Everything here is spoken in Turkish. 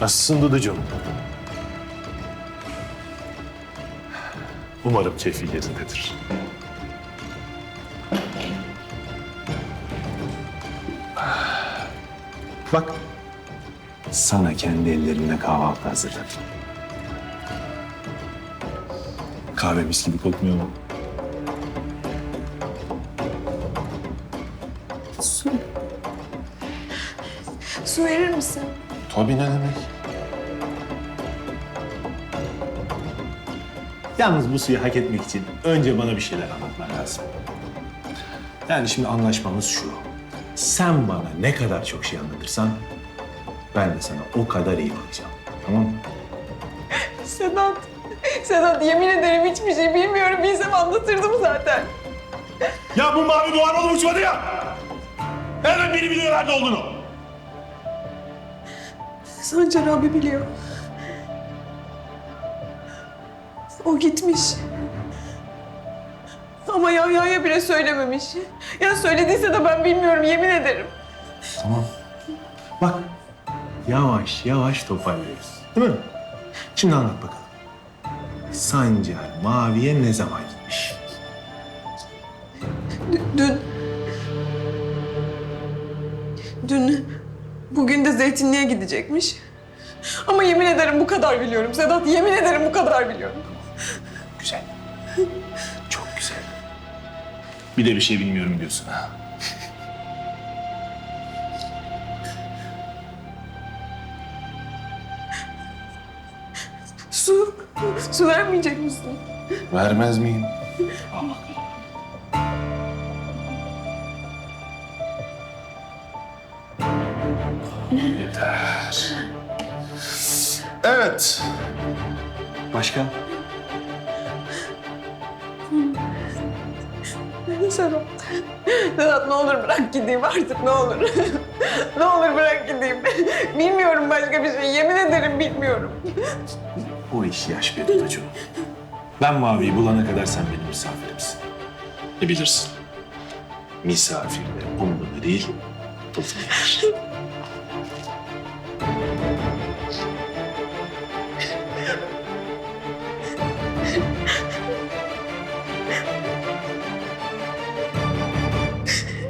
Nasılsın Duducuğum? Umarım keyfi yerindedir. Bak, sana kendi ellerimle kahvaltı hazırladım. Kahve mis gibi kokmuyor mu? Su. Su verir misin? Tabii ne demek? Yalnız bu suyu hak etmek için önce bana bir şeyler anlatman lazım. Yani şimdi anlaşmamız şu. Sen bana ne kadar çok şey anlatırsan ben de sana o kadar iyi bakacağım. Tamam mı? Sedat. Sedat yemin ederim hiçbir şey bilmiyorum. Bilsem anlatırdım zaten. Ya bu mavi duvar oğlum uçmadı ya! Nereden biri biliyor nerede olduğunu? Sancar abi biliyor. O gitmiş. Ama Yahya'ya bile söylememiş. Ya söylediyse de ben bilmiyorum yemin ederim. Tamam. Bak yavaş yavaş toparlıyoruz. Değil mi? Şimdi anlat bakalım. Sancar Mavi'ye ne zaman gitmiş? D-. Dün... De zeytinliğe gidecekmiş. Ama yemin ederim bu kadar biliyorum. Sedat yemin ederim bu kadar biliyorum. Güzel. Çok güzel. Bir de bir şey bilmiyorum diyorsun ha. Su. Su vermeyecek misin? Vermez miyim? Yeter. Evet. Başka? Sedat. Sedat ne olur bırak gideyim artık ne olur. ne olur bırak gideyim. bilmiyorum başka bir şey. Yemin ederim bilmiyorum. Bu iş yaş bir Duducuğum. Ben Mavi'yi bulana kadar sen benim misafirimsin. Ne bilirsin? Misafirler umrunda değil, yer.